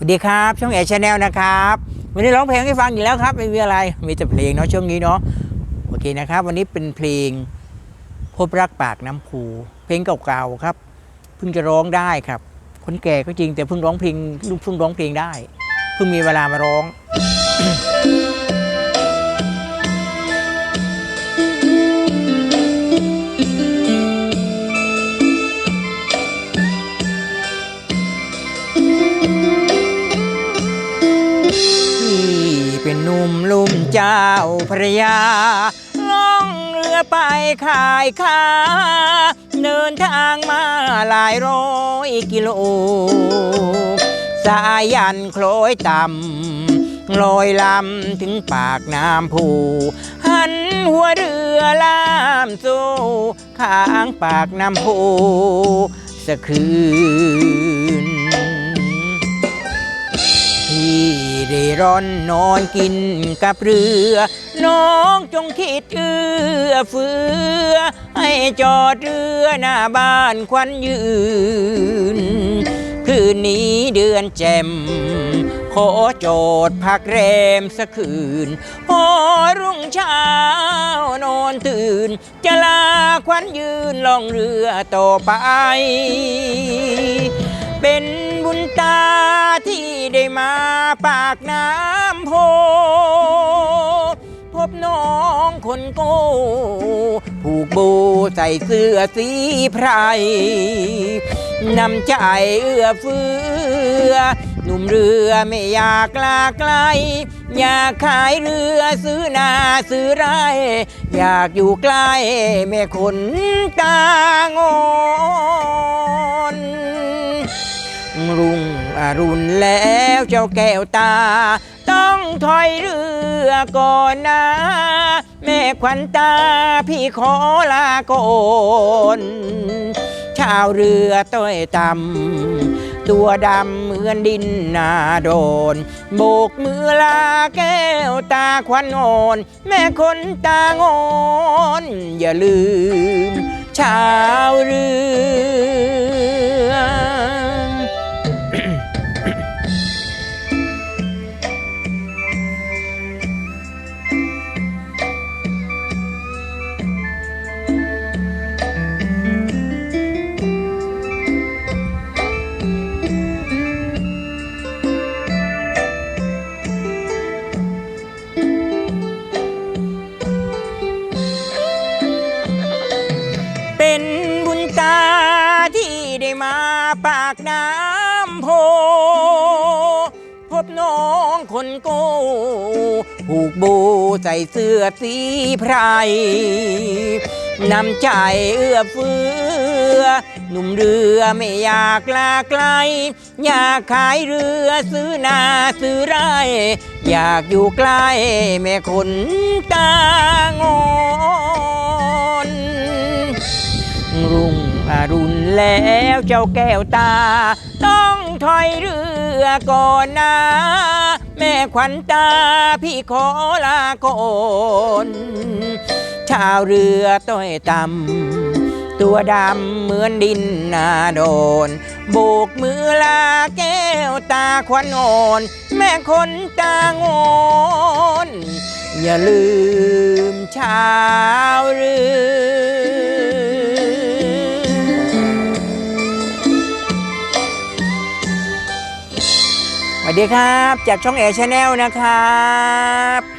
สวัสดีครับช่องแอร์ชาแนลนะครับวันนี้ร้องเพลงให้ฟังอีกแล้วครับ ไม่มีอะไรมีแต่เพลงเนาะช่วงนี้เนาะโอเคนะครับ วันนี้เป็นเพลงพบรักปากน้ำพูเพลงเก่าๆครับเพิ่งจะร้องได้ครับ คนแก่ก็จริงแต่เพิ่งร้องเพลงเพิ่งร้องเพลงได้ เพิ่งมีเวลามาร้อง หนุ่มลุ่มเจ้าพระยาล่องเรือไปขายค้าเดินทางมาหลายร้อยกิโล สายยันโคล้อยต่ำลอยลำถึงปากน้ำผูหันหัวเรือลามสู่ข้างปากน้ำผูสะคืน พี่ได้ร้อนนอนกินกับเรือ น้องจงคิดเอื้อเฟื้อ ให้จอดเรือหน้าบ้านควันยืน คืนนี้เดือนแจ่มขอโจทย์พักแรมสักคืน พอรุ่งเช้านอนตื่น จะลาควันยืนล่องเรือต่อไป เป็นบุญตา ได้มาปากน้ำโพพบน้องคนโก้ผูกโบใส่เสื้อสีไพรนำใจเอื้อเฟื้อ หนุ่มเรือไม่อยากลาไกล อยากขายเรือซื้อนาซื้อไร่ อยากอยู่ใกล้แม่คนตา รุณแล้วเจ้าแก้วตา ต้องถอยเรือก่อนนะ แม่ขวัญตาพี่ขอลาก่อนชาวเรือต้อยต่ำตัวดำเหมือนดินนาโดน โบกมือลาแก้วตาควันอ่อน แม่คนตางอน อย่าลืม ชาวเรือ ปากน้ำโพ พบน้องคนโก้ผูกโบใส่เสื้อสีไพรนำใจเอื้อเฟื้อ หนุ่มเรือไม่อยากลาไกล อยากขายเรือซื้อนาซื้อไร่ อยากอยู่ใกล้แม่คนตางอนรุ่ง รุณแล้วเจ้าแก้วตา ต้องถอยเรือก่อนนะ แม่ขวัญตาพี่ขอลาก่อนชาวเรือต้อยต่ำตัวดำเหมือนดินนาโดน โบกมือลาแก้วตาควันอ่อน แม่คนตางอนอย่าลืมชาวเรือ วัสดีครับ จากช่องแอร์ชาแนลนะครับ